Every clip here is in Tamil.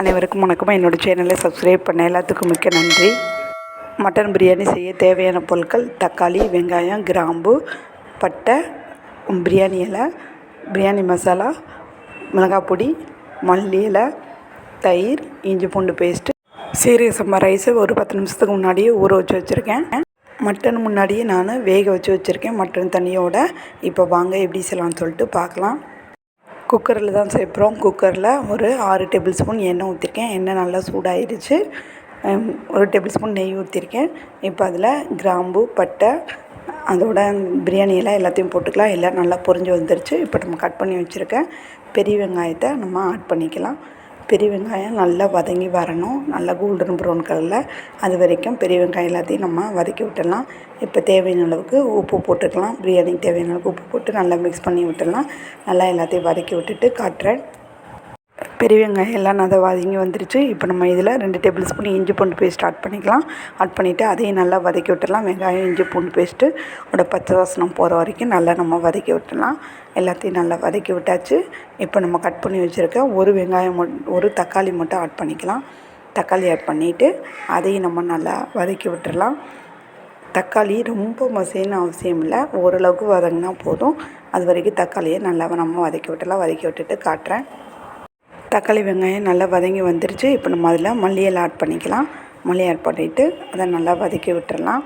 அனைவருக்கும் வணக்கம். என்னோடய சேனலை சப்ஸ்கிரைப் பண்ண எல்லாத்துக்கும் மிக்க நன்றி. மட்டன் பிரியாணி செய்ய தேவையான பொருட்கள் தக்காளி வெங்காயம் கிராம்பு பட்டை பிரியாணி இலை பிரியாணி மசாலா மிளகாய் பொடி மல்லி இலை தயிர் இஞ்சி பூண்டு பேஸ்ட்டு சீரக சம்பா ரைஸு ஒரு பத்து நிமிஷத்துக்கு முன்னாடியே ஊற வச்சு வச்சுருக்கேன். மட்டன் முன்னாடியே நான் வேக வச்சு வச்சுருக்கேன். மட்டன் தண்ணியோட இப்போ வாங்க எப்படி செய்யலாம்னு சொல்லிட்டு பார்க்கலாம். குக்கரில் தான் சேர்க்குறோம் குக்கரில் ஒரு ஆறு டேபிள் ஸ்பூன் எண்ணெய் ஊற்றிருக்கேன் எண்ணெய் நல்லா சூடாயிருச்சு. ஒரு டேபிள் ஸ்பூன் நெய் ஊற்றிருக்கேன் இப்போ அதில் கிராம்பு பட்டை அதோட பிரியாணி எல்லாம் எல்லாத்தையும் போட்டுக்கலாம். எல்லாம் நல்லா பொரிஞ்சு வந்துருச்சு. இப்போ நம்ம கட் பண்ணி வச்சுருக்கேன் பெரிய வெங்காயத்தை நம்ம ஆட் பண்ணிக்கலாம். பெரிய வெங்காயம் நல்லா வதங்கி வரணும். நல்லா கோல்டன் ப்ரௌன் கலரில் அது வரைக்கும் பெரிய வெங்காயம் எல்லாத்தையும் நம்ம வதக்கி விட்டுடலாம். இப்போ தேவையான அளவுக்கு உப்பு போட்டுக்கலாம். பிரியாணிக்கு தேவையான அளவுக்கு உப்பு போட்டு நல்லா மிக்ஸ் பண்ணி விட்டுடலாம். நல்லா எல்லாத்தையும் வதக்கி விட்டுட்டு காட்டுறேன். பெரிய வெங்காயம் எல்லாம் நல்லா வதங்கி வந்துருச்சு. இப்போ நம்ம இதில் ரெண்டு டேபிள் ஸ்பூன் இஞ்சி பூண்டு பேஸ்ட் ஆட் பண்ணிக்கலாம். ஆட் பண்ணிவிட்டு அதையும் நல்லா வதக்கி விட்டுடலாம். வெங்காயம் இஞ்சி பூண்டு பேஸ்ட்டு அதோட பச்சை வாசனம் போகிற வரைக்கும் நல்லா நம்ம வதக்கி விட்டுடலாம். எல்லாத்தையும் நல்லா வதக்கி விட்டாச்சு. இப்போ நம்ம கட் பண்ணி வச்சுருக்க ஒரு வெங்காயம் ஒரு தக்காளி மட்டும் ஆட் பண்ணிக்கலாம். தக்காளி ஆட் பண்ணிவிட்டு அதையும் நம்ம நல்லா வதக்கி விட்டுறலாம் தக்காளி ரொம்ப மசேன்னு அவசியம் இல்லை. ஓரளவுக்கு வதங்கினா போதும். அது வரைக்கும் தக்காளியை நல்லா நம்ம வதக்கி விட்டுலாம் வதக்கி விட்டுட்டு காட்டுறேன். தக்காளி வெங்காயம் நல்லா வதங்கி வந்துருச்சு. இப்போ நம்ம அதில் மல்லியெல்லாம் ஆட் பண்ணிக்கலாம். மல்லி ஆட் பண்ணிவிட்டு அதை நல்லா வதக்கி விட்டுறலாம்.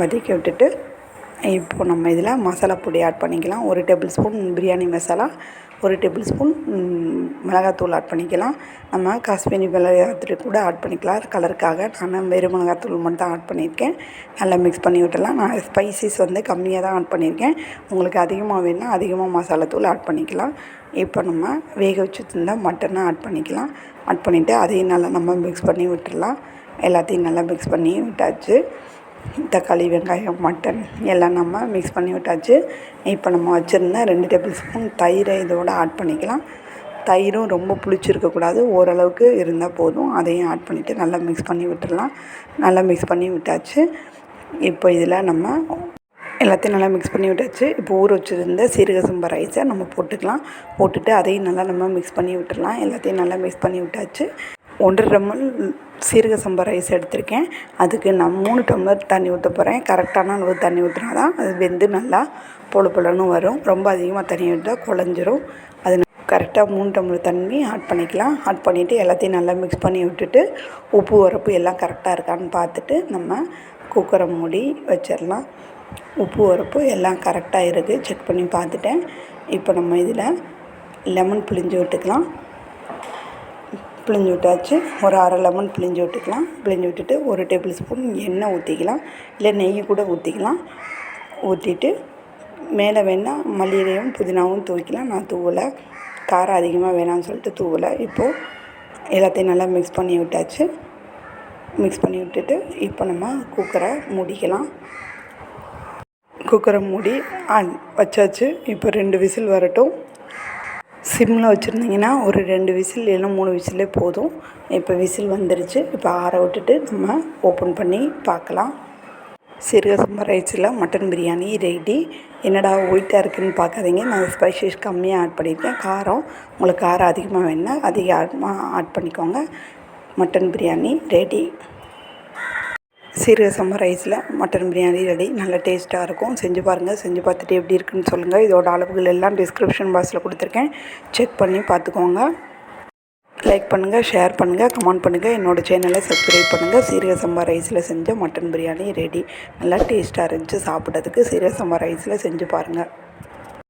வதக்கி விட்டுட்டு இப்போ நம்ம இதில் மசாலா பொடி ஆட் பண்ணிக்கலாம். ஒரு டேபிள் ஸ்பூன் பிரியாணி மசாலா ஒரு டேபிள் ஸ்பூன் மிளகாத்தூள் ஆட் பண்ணிக்கலாம். நம்ம காஷ்மீரி மிளகாத்தூள் கூட ஆட் பண்ணிக்கலாம். கலருக்காக நான் வெறும் மிளகாத்தூள் மட்டும் தான் ஆட் பண்ணியிருக்கேன். நல்லா மிக்ஸ் பண்ணி விட்டலாம் நான் ஸ்பைசஸ் வந்து கம்மியாக தான் ஆட் பண்ணியிருக்கேன். உங்களுக்கு அதிகமாக வேணும்னா அதிகமாக மசாலாத்தூள் ஆட் பண்ணிக்கலாம். இப்போ நம்ம வேக வச்சுருந்தா மட்டனை ஆட் பண்ணிக்கலாம். ஆட் பண்ணிவிட்டு அதையும் நல்லா நம்ம மிக்ஸ் பண்ணி விட்டுடலாம். எல்லாத்தையும் நல்லா மிக்ஸ் பண்ணி விட்டாச்சு. தக்காளி வெங்காயம் மட்டன் எல்லாம் நம்ம மிக்ஸ் பண்ணி விட்டாச்சு. இப்போ நம்ம வச்சுருந்த ரெண்டு டேபிள் ஸ்பூன் தயிரை இதோட ஆட் பண்ணிக்கலாம். தயிரும் ரொம்ப புளிச்சிருக்கக்கூடாது ஓரளவுக்கு இருந்தால் போதும். அதையும் ஆட் பண்ணிவிட்டு நல்லா மிக்ஸ் பண்ணி விட்டுடலாம் நல்லா மிக்ஸ் பண்ணி விட்டாச்சு. இப்போ இதில் நம்ம எல்லாத்தையும் நல்லா மிக்ஸ் பண்ணி விட்டாச்சு. இப்போ ஊற வச்சுருந்த சீரக சம்பா ரைஸை நம்ம போட்டுக்கலாம். போட்டுட்டு அதையும் நல்லா நம்ம மிக்ஸ் பண்ணி விட்டுடலாம் எல்லாத்தையும் நல்லா மிக்ஸ் பண்ணி விட்டாச்சு. ஒன்றரை டம்ளர் சீரக சம்பா ரைஸ் எடுத்திருக்கேன். அதுக்கு நான் மூணு டம்ளர் தண்ணி ஊற்ற போகிறேன் கரெக்டான அளவு தண்ணி ஊற்றினா தான் அது வெந்து நல்லா பொழு பொழன்னு வரும். ரொம்ப அதிகமாக தண்ணி விட்டால் குழஞ்சிரும். அது கரெக்டாக மூணு டம்ளர் தண்ணி ஆட் பண்ணிக்கலாம். ஆட் பண்ணிவிட்டு எல்லாத்தையும் நல்லா மிக்ஸ் பண்ணி விட்டுட்டு உப்பு உரப்பு எல்லாம் கரெக்டாக இருக்கான்னு பார்த்துட்டு நம்ம குக்கரை மூடி வச்சிடலாம். உப்பு உரப்பு எல்லாம் கரெக்டாக இருக்குது செக் பண்ணி பார்த்துட்டேன். இப்போ நம்ம இதில் லெமன் பிழிஞ்சு விட்டுக்கலாம். பிழிஞ்சு விட்டாச்சு. ஒரு அரை லெமன் பிழிஞ்சு விட்டுக்கலாம். பிழிஞ்சு விட்டுட்டு ஒரு டேபிள் ஸ்பூன் எண்ணெய் ஊற்றிக்கலாம் இல்லை நெய் கூட ஊற்றிக்கலாம் ஊற்றிட்டு மேலே வேணால் மல்லிகையும் புதினாவும் தூக்கிக்கலாம் நான் தூவலை. காரம் அதிகமாக வேணாம்னு சொல்லிட்டு தூவலை. இப்போது எல்லாத்தையும் நல்லா மிக்ஸ் பண்ணி விட்டாச்சு. மிக்ஸ் பண்ணி விட்டுட்டு இப்போ நம்ம குக்கரை மூடிக்கலாம். குக்கரை மூடி வச்சாச்சு. இப்போ ரெண்டு விசில் வரட்டும். சிம்மில் வச்சுருந்தீங்கன்னா ஒரு ரெண்டு விசில் இல்லைன்னா மூணு விசிலே போதும். இப்போ விசில் வந்துருச்சு. இப்போ ஆற விட்டுட்டு நம்ம ஓப்பன் பண்ணி பார்க்கலாம். சீரக சம்பா ரைஸில் மட்டன் பிரியாணி ரெடி. என்னடா ஒயிட்டாக இருக்குதுன்னு பார்க்காதீங்க. நான் ஸ்பைசஸ் கம்மியாக ஆட் பண்ணியிருக்கேன். காரம் உங்களுக்கு காரம் அதிகமாக வேணுன்னா அதிகமாக ஆட் பண்ணிக்கோங்க. Mutton biryani ready. சீரக சம்பா ரைஸில் மட்டன் பிரியாணி ரெடி நல்ல டேஸ்ட்டாக இருக்கும். செஞ்சு பாருங்கள் செஞ்சு பார்த்துட்டு எப்படி இருக்குன்னு சொல்லுங்கள் இதோட அளவுகள் எல்லாம் டிஸ்கிரிப்ஷன் பாக்ஸில் கொடுத்துருக்கேன். செக் பண்ணி பார்த்துக்கோங்க. லைக் பண்ணுங்கள் ஷேர் பண்ணுங்கள் கமெண்ட் பண்ணுங்கள் என்னோடய சேனலை சப்ஸ்கிரைப் பண்ணுங்கள் சீரக சம்பா ரைஸில் செஞ்ச மட்டன் பிரியாணி ரெடி நல்லா டேஸ்ட்டாக இருந்துச்சு சாப்பிட்றதுக்கு சீரக சம்பா ரைஸில் செஞ்சு பாருங்கள்